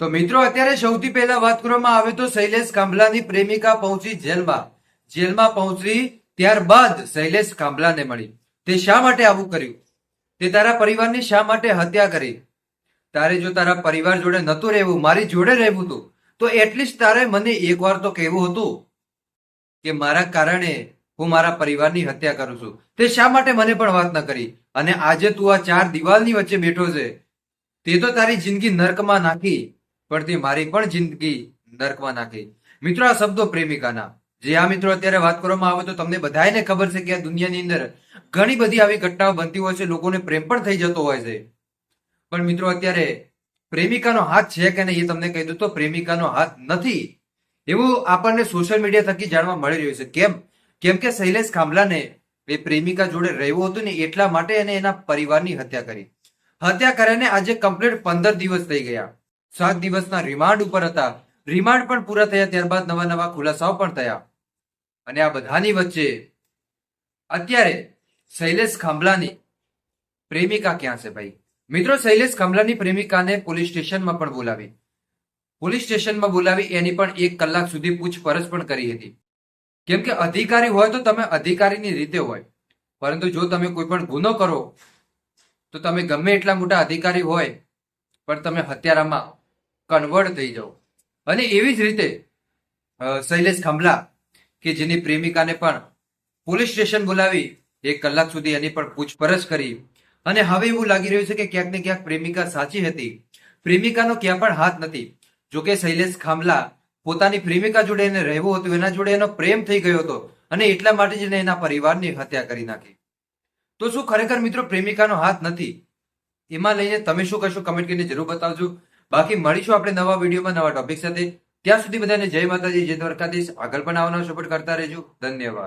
તો મિત્રો, અત્યારે સૌથી પહેલા વાત કરવામાં આવે તો શૈલેષ કાંબલાની પ્રેમિકા પહોંચી જેલમાં. જેલમાં પહોંચી ત્યારબાદ શૈલેષ કાંબલાને મળી. તે શા માટે આવું કર્યું? તે તારા પરિવારની શા માટે હત્યા કરી? તારે જો તારા પરિવાર જોડે નતું રહેવું, મારી જોડે રહેવું હતું તો એટલીસ્ટ તારે મને એકવાર તો કહેવું હતું કે મારા કારણે હું મારા પરિવારની હત્યા કરું છું. તે શા માટે મને પણ વાત ન કરી? અને આજે તું આ ચાર દિવાલની વચ્ચે બેઠો છે. તે તો તારી જિંદગી નર્કમાં નાખી. તે મારી પણ જિંદગી નર્કમાં નાખી. મિત્રો, આ શબ્દો પ્રેમિકાના. જે આ મિત્રો અત્યારે વાત કરવામાં આવે તો તમને બધાને ખબર છે કે આ દુનિયાની અંદર ઘણી બધી આવી ઘટનાઓ બનતી હોય છે, લોકોને પ્રેમ પણ થઈ જતો હોય છે. પણ મિત્રો, અત્યારે પ્રેમિકાનો હાથ છે કે નહીં એ તમને કહી દઉં તો પ્રેમિકાનો હાથ નથી. એવું આપણને સોશિયલ મીડિયા થકી જાણવા મળી રહ્યું છે. કેમ? કેમ કે શૈલેષ ખાંભલાને એ પ્રેમિકા જોડે રહેવું હતું ને એટલા માટે એને એના પરિવારની હત્યા કરી. હત્યા કરીને આજે કમ્પ્લીટ પંદર દિવસ થઈ ગયા. સાત દિવસના રિમાન્ડ ઉપર હતા. રિમાન્ડ પણ પૂરા થયા ત્યારબાદ નવા નવા ખુલાસાઓ પણ થયા. અને આ બધાની વચ્ચે અત્યારે શૈલેષ ખાંભલાની પ્રેમિકા ક્યાં છે ભાઈ? મિત્રો, શૈલેષ ખાંભલાની પ્રેમિકાને પોલીસ સ્ટેશનમાં પણ બોલાવી. પોલીસ સ્ટેશનમાં બોલાવી, એની પણ એક કલાક સુધી પૂછપરછ પણ કરી હતી. કેમ કે અધિકારી હોય તો તમે અધિકારીની રીતે હોય. પરંતુ જો તમે કોઈ પણ ગુનો કરો, તો તમે ગમે એટલા મોટા અધિકારી હોય, પણ તમે હત્યારામાં કન્વર્ટ થઈ જાઓ. અને એવી જ રીતે શૈલેષ ખાંભલા, કે જેની પ્રેમિકાને પણ પોલીસ સ્ટેશન બોલાવી, એક કલાક સુધી એની પણ પૂછપરછ કરી. અને હવે એવું લાગી રહ્યું છે કે ક્યાંક ને ક્યાંક પ્રેમિકા સાચી હતી. પ્રેમિકાનો ક્યાં પણ હાથ નથી. જોકે શૈલેષ ખામલા પોતાની પ્રેમિકા જોડે એને રહેવું હતું, એના જોડે એનો પ્રેમ થઈ ગયો હતો અને એટલા માટે જ એને એના પરિવારની હત્યા કરી નાખી. તો શું ખરેખર મિત્રો પ્રેમિકાનો હાથ નથી? એમાં લઈને તમે શું કહેશો કમેન્ટ કરીને જરૂર બતાવજો. બાકી મળીશું આપણે નવા વિડીયોમાં નવા ટોપિક સાથે. ત્યાં સુધી બધાને જય માતાજી, જય દ્વારકાધીશ. આગળ પણ આવવાનો સપોર્ટ કરતા રહેજો. ધન્યવાદ.